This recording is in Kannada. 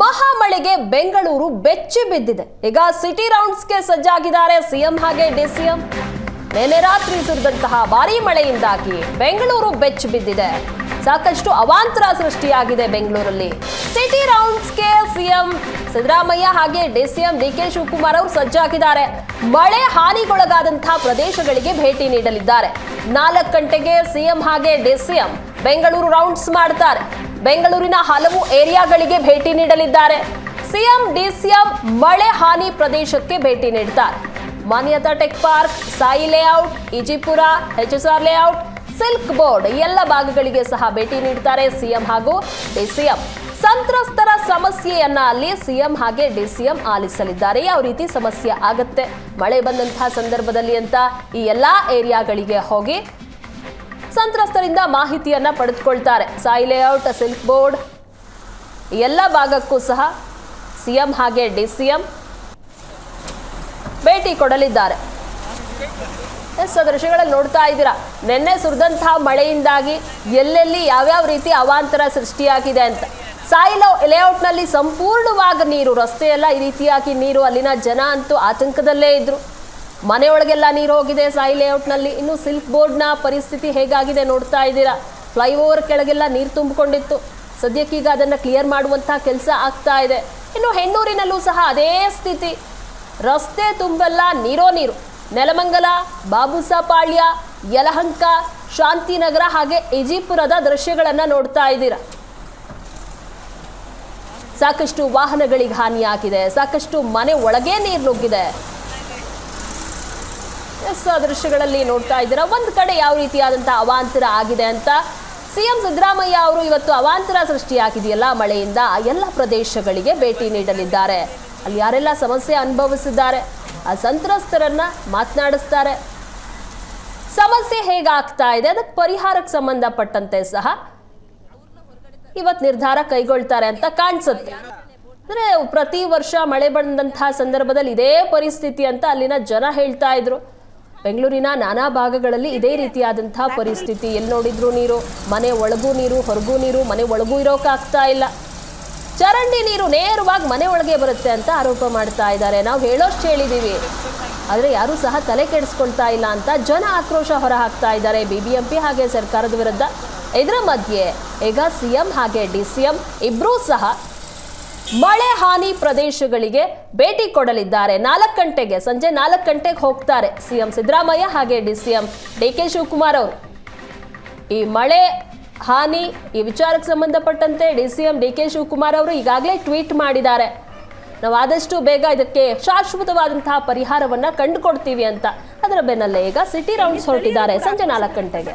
ಮಹಾಮಳೆಗೆ ಬೆಂಗಳೂರು ಬೆಚ್ಚಿ ಬಿದ್ದಿದೆ. ಈಗ ಸಿಟಿ ರೌಂಡ್ಸ್ಗೆ ಸಜ್ಜಾಗಿದ್ದಾರೆ ಸಿಎಂ ಹಾಗೆ ಡಿಸಿಎಂ ನಿನ್ನೆ ರಾತ್ರಿ ಸುರಿದಂತಹ ಭಾರೀ ಮಳೆಯಿಂದಾಗಿ ಬೆಂಗಳೂರು ಬೆಚ್ಚಿ ಬಿದ್ದಿದೆ. ಸಾಕಷ್ಟು ಅವಾಂತರ ಸೃಷ್ಟಿಯಾಗಿದೆ ಬೆಂಗಳೂರಲ್ಲಿ. ಸಿಟಿ ರೌಂಡ್ಸ್ಗೆ ಸಿಎಂ ಸಿದ್ದರಾಮಯ್ಯ ಹಾಗೆ ಡಿಸಿಎಂ ಡಿ ಕೆ ಶಿವಕುಮಾರ್ ಅವರು ಸಜ್ಜಾಗಿದ್ದಾರೆ. ಮಳೆ ಹಾನಿಗೊಳಗಾದಂತಹ ಪ್ರದೇಶಗಳಿಗೆ ಭೇಟಿ ನೀಡಲಿದ್ದಾರೆ. ನಾಲ್ಕು ಗಂಟೆಗೆ ಸಿಎಂ ಹಾಗೆ ಡಿಸಿಎಂ ಬೆಂಗಳೂರು ರೌಂಡ್ಸ್ ಮಾಡ್ತಾರೆ. ಬೆಂಗಳೂರಿನ ಹಲವು ಏರಿಯಾಗಳಿಗೆ ಭೇಟಿ ನೀಡಲಿದ್ದಾರೆ. ಸಿಎಂ, ಡಿಸಿಎಂ ಮಳೆ ಹಾನಿ ಪ್ರದೇಶಕ್ಕೆ ಭೇಟಿ ನೀಡುತ್ತಾರೆ Manyata tech park, Sai layout, Ejipura HSR layout, silk board ಎಲ್ಲ ಭಾಗಗಳಿಗೆ ಸಹ ಭೇಟಿ ನೀಡುತ್ತಾರೆ ಸಿಎಂ ಹಾಗೂ ಡಿಸಿಎಂ. ಸಂತ್ರಸ್ತರ ಸಮಸ್ಯೆಯನ್ನ ಅಲ್ಲಿ ಸಿಎಂ ಹಾಗೆ ಡಿಸಿಎಂ ಆಲಿಸಲಿದ್ದಾರೆ. ಯಾವ ರೀತಿ ಸಮಸ್ಯೆ ಆಗತ್ತೆ, ಮಳೆ ಬಂದಂತಹ ಸಂದರ್ಭದಲ್ಲಿ ಅಂತ ಈ ಎಲ್ಲಾ ಏರಿಯಾಗಳಿಗೆ ಹೋಗಿ ಸಂತ್ರಸ್ತರಿಂದ ಮಾಹಿತಿಯನ್ನ ಪಡೆದುಕೊಳ್ತಾರೆ. ಸಾಯಿ ಲೇಔಟ್, ಸಿಲ್ಕ್ ಬೋರ್ಡ್ ಎಲ್ಲ ಭಾಗಕ್ಕೂ ಸಹ ಸಿಎಂ ಹಾಗೆ ಡಿ ಸಿಎಂ ಭೇಟಿ ಕೊಡಲಿದ್ದಾರೆ. ಎಸ್ ದೃಶ್ಯಗಳಲ್ಲಿ ನೋಡ್ತಾ ಇದ್ದೀರಾ? ನಿನ್ನೆ ಸುರಿದಂತಹ ಮಳೆಯಿಂದಾಗಿ ಎಲ್ಲೆಲ್ಲಿ ಯಾವ್ಯಾವ ರೀತಿ ಅವಾಂತರ ಸೃಷ್ಟಿಯಾಗಿದೆ ಅಂತ. ಸಾಯಿ ಲೇಔಟ್ನಲ್ಲಿ ಸಂಪೂರ್ಣವಾಗಿ ನೀರು, ರಸ್ತೆಯೆಲ್ಲ ಈ ರೀತಿಯಾಗಿ ನೀರು, ಅಲ್ಲಿನ ಜನ ಅಂತೂ ಆತಂಕದಲ್ಲೇ ಇದ್ರು. ಮನೆಯೊಳಗೆಲ್ಲ ನೀರು ಹೋಗಿದೆ ಸಾಯಿ ಲೇಔಟ್ನಲ್ಲಿ ಇನ್ನು ಸಿಲ್ಕ್ ಬೋರ್ಡ್ನ ಪರಿಸ್ಥಿತಿ ಹೇಗಾಗಿದೆ ನೋಡ್ತಾ ಇದ್ದೀರಾ? ಫ್ಲೈಓವರ್ ಕೆಳಗೆಲ್ಲ ನೀರು ತುಂಬಿಕೊಂಡಿತ್ತು. ಸದ್ಯಕ್ಕೀಗ ಅದನ್ನು ಕ್ಲಿಯರ್ ಮಾಡುವಂತಹ ಕೆಲಸ ಆಗ್ತಾ ಇದೆ. ಇನ್ನು ಹೆಣ್ಣೂರಿನಲ್ಲೂ ಸಹ ಅದೇ ಸ್ಥಿತಿ. ರಸ್ತೆ ತುಂಬೆಲ್ಲ, ನೀರೋ ನೀರು. ನೆಲಮಂಗಲ ಬಾಬುಸಾಪಾಳ್ಯ ಯಲಹಂಕ, ಶಾಂತಿನಗರ ಹಾಗೆ ಇಜಿಪುರದ ದೃಶ್ಯಗಳನ್ನು ನೋಡ್ತಾ ಇದ್ದೀರಾ? ಸಾಕಷ್ಟು ವಾಹನಗಳಿಗೆ ಹಾನಿಯಾಗಿದೆ. ಸಾಕಷ್ಟು ಮನೆ ಒಳಗೆ ನೀರು ನುಗ್ಗಿದೆ. ಎಸ್ ದೃಶ್ಯಗಳಲ್ಲಿ ನೋಡ್ತಾ ಇದ್ದೀರಾ? ಒಂದು ಕಡೆ ಯಾವ ರೀತಿಯಾದಂಥ ಅವಾಂತರ ಆಗಿದೆ ಅಂತ ಸಿಎಂ ಸಿದ್ದರಾಮಯ್ಯ ಅವರು ಇವತ್ತು ಅವಾಂತರ ಸೃಷ್ಟಿಯಾಗಿದೆಯಲ್ಲ, ಮಳೆಯಿಂದ ಎಲ್ಲ ಪ್ರದೇಶಗಳಿಗೆ ಭೇಟಿ ನೀಡಲಿದ್ದಾರೆ. ಅಲ್ಲಿ ಯಾರೆಲ್ಲ ಸಮಸ್ಯೆ ಅನುಭವಿಸಿದ್ದಾರೆ? ಆ ಸಂತ್ರಸ್ತರನ್ನ ಮಾತನಾಡಿಸ್ತಾರೆ. ಸಮಸ್ಯೆ ಹೇಗಾಗ್ತಾ ಇದೆ? ಅದಕ್ಕೆ ಪರಿಹಾರಕ್ಕೆ ಸಂಬಂಧಪಟ್ಟಂತೆ ಸಹ ಇವತ್ತು ನಿರ್ಧಾರ ಕೈಗೊಳ್ತಾರೆ ಅಂತ ಕಾಣಿಸುತ್ತೆ. ಅಂದ್ರೆ ಪ್ರತಿ ವರ್ಷ ಮಳೆ ಬಂದಂತಹ ಸಂದರ್ಭದಲ್ಲಿ ಇದೇ ಪರಿಸ್ಥಿತಿ ಅಂತ ಅಲ್ಲಿನ ಜನ ಹೇಳ್ತಾ ಇದ್ರು. ಬೆಂಗಳೂರಿನ ನಾನಾ ಭಾಗಗಳಲ್ಲಿ ಇದೇ ರೀತಿಯಾದಂತಹ ಪರಿಸ್ಥಿತಿ. ಎಲ್ಲಿ ನೋಡಿದ್ರು ನೀರು, ಮನೆ ಒಳಗೂ ನೀರು, ಹೊರಗೂ ನೀರು, ಮನೆ ಒಳಗೂ ಇರೋಕ್ಕಾಗ್ತಾ ಇಲ್ಲ. ಚರಂಡಿ ನೀರು ನೇರವಾಗಿ ಮನೆ ಒಳಗೆ ಬರುತ್ತೆ ಅಂತ ಆರೋಪ ಮಾಡ್ತಾ ಇದ್ದಾರೆ. ನಾವು ಹೇಳೋಷ್ಟು ಹೇಳಿದ್ದೀವಿ. ಆದರೆ ಯಾರೂ ಸಹ ತಲೆ ಕೆಡಿಸ್ಕೊಳ್ತಾ ಇಲ್ಲ ಅಂತ ಜನ ಆಕ್ರೋಶ ಹೊರ ಹಾಕ್ತಾ ಇದ್ದಾರೆ. ಪಿ ಹಾಗೆ ಸರ್ಕಾರದ ವಿರುದ್ಧ ಇದರ ಮಧ್ಯೆ, ಈಗ ಸಿಎಂ ಹಾಗೆ ಡಿ ಸಿ ಎಂ ಇಬ್ಬರೂ ಸಹ ಮಳೆ ಹಾನಿ ಪ್ರದೇಶಗಳಿಗೆ ಭೇಟಿ ಕೊಡಲಿದ್ದಾರೆ. ನಾಲ್ಕು ಗಂಟೆಗೆ, ಸಂಜೆ ನಾಲ್ಕು ಗಂಟೆಗೆ ಹೋಗ್ತಾರೆ ಸಿಎಂ ಸಿದ್ದರಾಮಯ್ಯ ಹಾಗೆ D CM D K Shivakumar ಅವರು. ಈ ಮಳೆ ಹಾನಿ, ಈ ವಿಚಾರಕ್ಕೆ ಸಂಬಂಧಪಟ್ಟಂತೆ D CM D K Shivakumar ಅವರು ಈಗಾಗಲೇ ಟ್ವೀಟ್ ಮಾಡಿದ್ದಾರೆ. ನಾವು ಆದಷ್ಟು ಬೇಗ ಇದಕ್ಕೆ ಶಾಶ್ವತವಾದಂತಹ ಪರಿಹಾರವನ್ನ ಕಂಡುಕೊಡ್ತೀವಿ ಅಂತ. ಅದರ ಬೆನ್ನಲ್ಲೇ ಈಗ ಸಿಟಿ ರೌಂಡ್ಸ್ ಹೊರಟಿದ್ದಾರೆ. ಸಂಜೆ ನಾಲ್ಕು ಗಂಟೆಗೆ.